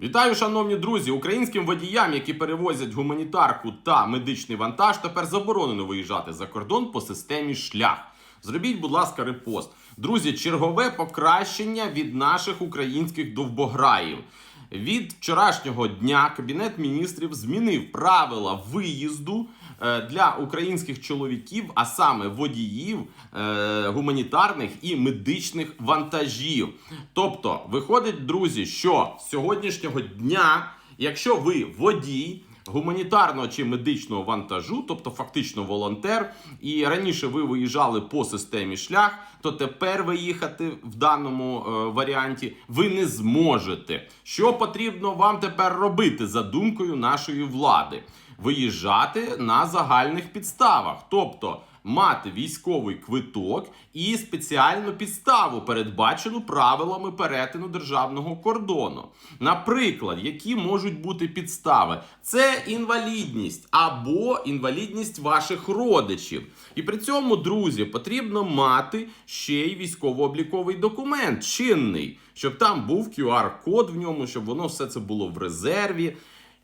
Вітаю, шановні друзі! Українським водіям, які перевозять гуманітарку та медичний вантаж, тепер заборонено виїжджати за кордон по системі шлях. Зробіть, будь ласка, репост. Друзі, чергове покращення від наших українських довбограїв. Від вчорашнього дня Кабінет міністрів змінив правила виїзду е, для українських чоловіків, а саме водіїв е, гуманітарних і медичних вантажів. Тобто, виходить, друзі, що з сьогоднішнього дня, якщо ви водій, гуманітарного чи медичного вантажу, тобто фактично волонтер, і раніше ви виїжджали по системі шлях, то тепер виїхати в даному е, варіанті ви не зможете. Що потрібно вам тепер робити за думкою нашої влади? Виїжджати на загальних підставах, тобто мати військовий квиток і спеціальну підставу, передбачену правилами перетину державного кордону. Наприклад, які можуть бути підстави? Це інвалідність або інвалідність ваших родичів. І при цьому, друзі, потрібно мати ще й військово-обліковий документ чинний, щоб там був QR-код в ньому, щоб воно все це було в резерві.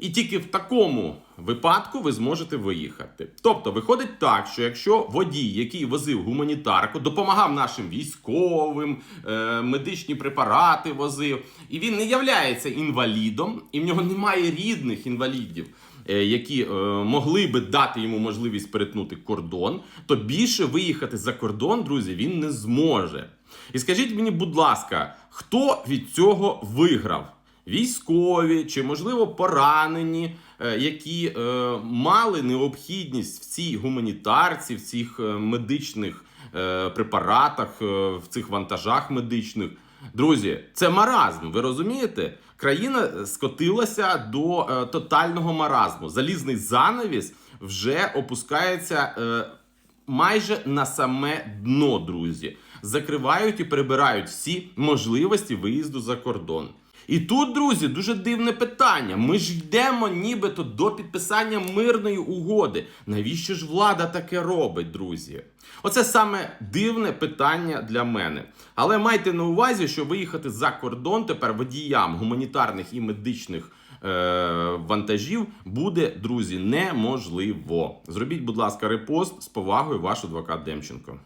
І тільки в такому випадку ви зможете виїхати. Тобто, виходить так, що якщо водій, який возив гуманітарку, допомагав нашим військовим, е, медичні препарати возив, і він не являється інвалідом, і в нього немає рідних інвалідів, е, які е, могли би дати йому можливість перетнути кордон, то більше виїхати за кордон, друзі, він не зможе. І скажіть мені, будь ласка, хто від цього виграв? Військові чи, можливо, поранені, е, які е, мали необхідність в цій гуманітарці, в цих е, медичних препаратах, в цих вантажах медичних. Друзі, це маразм. Ви розумієте? Країна скотилася до тотального маразму. Залізний занавіс вже опускається. Майже на саме дно, друзі. Закривають і прибирають всі можливості виїзду за кордон. І тут, друзі, дуже дивне питання. Ми ж йдемо нібито до підписання мирної угоди. Навіщо ж влада таке робить, друзі? Оце саме дивне питання для мене. Але майте на увазі, що виїхати за кордон тепер водіям гуманітарних і медичних е, вантажів буде, друзі, неможливо. Зробіть, будь ласка, репост з повагою, ваш адвокат Демченко.